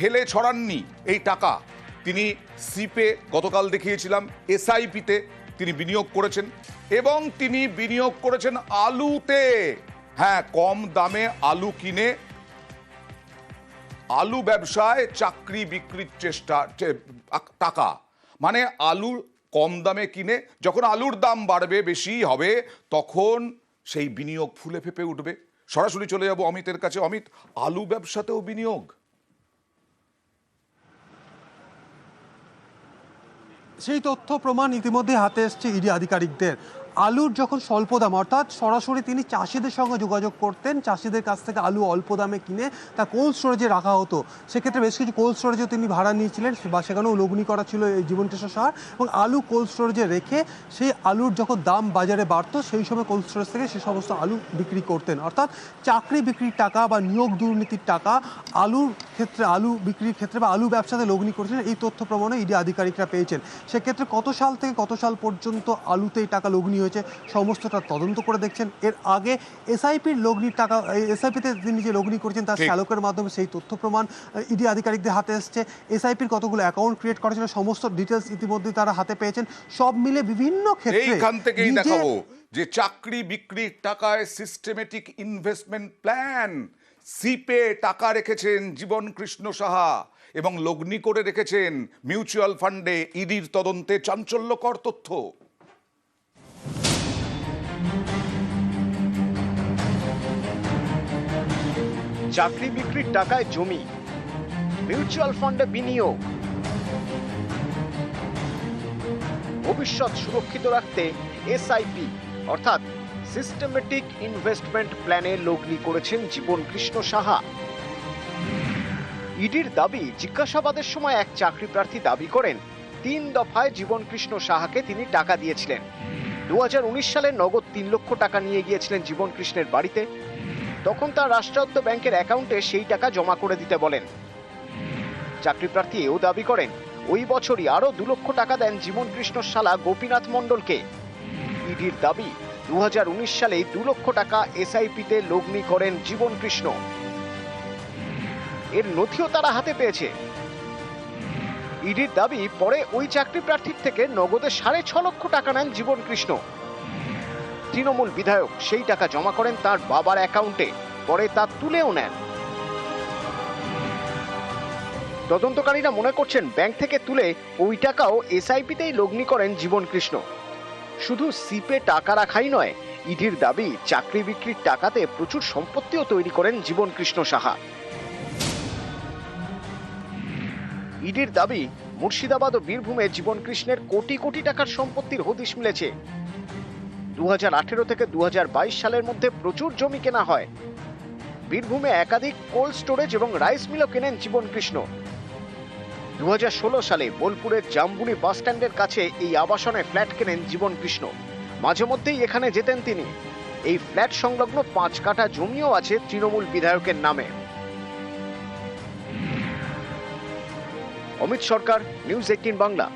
ফেলে ছড়াননি এই টাকা। তিনি সিপে গতকাল দেখিয়েছিলাম, এসআইপিতে তিনি বিনিয়োগ করেছেন এবং তিনি বিনিয়োগ করেছেন আলুতে। হ্যাঁ কম দামে আলু কিনে আলু ব্যবসায় চাকরি বিক্রির চেষ্টা টাকা। মানে আলু কম দামে কিনে যখন আলুর দাম বাড়বে, বেশি হবে, তখন সেই বিনিয়োগ ফুলে ফেপে উঠবে। সরাসরি চলে যাব অমিতের কাছে। অমিত, আলু ব্যবসাতেও বিনিয়োগ? সেই তথ্য প্রমাণ ইতিমধ্যে হাতে এসছে ইডি আধিকারিকদের। আলুর যখন স্বল্প দাম, অর্থাৎ সরাসরি তিনি চাষিদের সঙ্গে যোগাযোগ করতেন, চাষিদের কাছ থেকে আলু অল্প দামে কিনে তা কোল্ড স্টোরেজে রাখা হতো। সেক্ষেত্রে বেশ কিছু কোল্ড স্টোরেজও তিনি ভাড়া নিয়েছিলেন, বা সেখানেও লগ্নি করা ছিল এই জীবন কৃষ্ণ সাহার এবং আলু কোল্ড স্টোরেজে রেখে সেই আলুর যখন দাম বাজারে বাড়তো, সেই সময় কোল্ড স্টোরেজ থেকে সে সমস্ত আলু বিক্রি করতেন। অর্থাৎ চাকরি বিক্রির টাকা বা নিয়োগ দুর্নীতির টাকা আলুর ক্ষেত্রে, আলু বিক্রির ক্ষেত্রে বা আলু ব্যবসাতে লগ্নি করেছিলেন, এই তথ্য প্রমাণে ইডি আধিকারিকরা পেয়েছেন। সেক্ষেত্রে কত সাল থেকে কত সাল পর্যন্ত আলুতে এই টাকা লগ্নি হয়েছে? সমস্তটা তদন্ত করে দেখছেন। এর আগে এসআইপির লগ্নির টাকা এসআইপিতে তিনি যে লগ্নি করেছেন তার চালকের মাধ্যমে সেই তথ্য প্রমাণ ইডি আধিকারিকদের হাতে এসছে। এসআইপির কতগুলো অ্যাকাউন্ট ক্রিয়েট করা ছিল সমস্ত ডিটেলস ইতিমধ্যে তারা হাতে পেয়েছেন। সব মিলে বিভিন্ন ক্ষেত্রে এইখান থেকেই দেখাবো যে চাকরি বিক্রির টাকায় সিস্টেমেটিক ইনভেস্টমেন্ট প্ল্যান সিপে টাকা রেখেছেন জীবন কৃষ্ণ সাহা এবং লগ্নি করে রেখেছেন মিউচুয়াল ফান্ডে ইডির তদন্তে চাঞ্চল্যকর তথ্য। চাকরি বিক্রির টাকায় জমি। মিউচুয়াল ফান্ডে বিনিয়োগ। ভবিষ্যৎ সুরক্ষিত রাখতে এসআইপি, অর্থাৎ সিস্টেমেটিক ইনভেস্টমেন্ট প্ল্যানে লগ্নি করেছেন জীবন কৃষ্ণ সাহা। ইডির দাবি, জিজ্ঞাসাবাদের সময় এক চাকরি প্রার্থী দাবি করেন, তিন দফায় জীবন কৃষ্ণ সাহাকে তিনি টাকা দিয়েছিলেন। দু হাজার উনিশ সালে নগদ তিন লক্ষ টাকা নিয়ে গিয়েছিলেন জীবন কৃষ্ণের বাড়িতে। তখন তার রাষ্ট্রায়ত্ত ব্যাংকের অ্যাকাউন্টে সেই টাকা জমা করে দিতে বলেন। চাকরি প্রার্থী এও দাবি করেন, ওই বছরই আরও দু লক্ষ টাকা দেন জীবন কৃষ্ণ শালা গোপীনাথ মণ্ডলকে। ইডির দাবি দু সালে দু লক্ষ টাকা এসআইপিতে লগ্নি করেন জীবন কৃষ্ণ এর নথিও তারা হাতে পেয়েছে। ইডির দাবি, পরে ওই চাকরি প্রার্থীর থেকে নগদে সাড়ে ছ লক্ষ টাকা নেন জীবন কৃষ্ণ তৃণমূল বিধায়ক সেই টাকা জমা করেন তার বাবার অ্যাকাউন্টে, পরে তা তুলেও নেন। তদন্তকারীরা মনে করছেন ব্যাংক থেকে তুলে ওই টাকাও এসআইপিতেই লগ্নি করেন জীবন কৃষ্ণ শুধু সিপে টাকা রাখাই নয় ইডির দাবি চাকরি বিক্রির টাকাতে প্রচুর সম্পত্তিও তৈরি করেন জীবন কৃষ্ণ সাহা। ইডির দাবি, মুর্শিদাবাদ ও বীরভূমে জীবন কৃষ্ণের কোটি কোটি টাকার সম্পত্তির হদিশ মিলেছে। দুহাজার আঠেরো থেকে দুহাজার বাইশ সালের মধ্যে প্রচুর জমি কেনা হয়। বীরভূমে একাধিক কোল্ড স্টোরেজ এবং রাইস মিলও কেনেন জীবন কৃষ্ণ দু সালে বোলপুরের জাম্বুনি বাস স্ট্যান্ডের কাছে এই আবাসনে ফ্ল্যাট কেনেন জীবন কৃষ্ণ মাঝে মধ্যেই এখানে যেতেন তিনি। এই ফ্ল্যাট সংলগ্ন পাঁচ কাঠা জমিও আছে তৃণমূল বিধায়কের নামে। Amit Sarkar, news eighteen Bangla.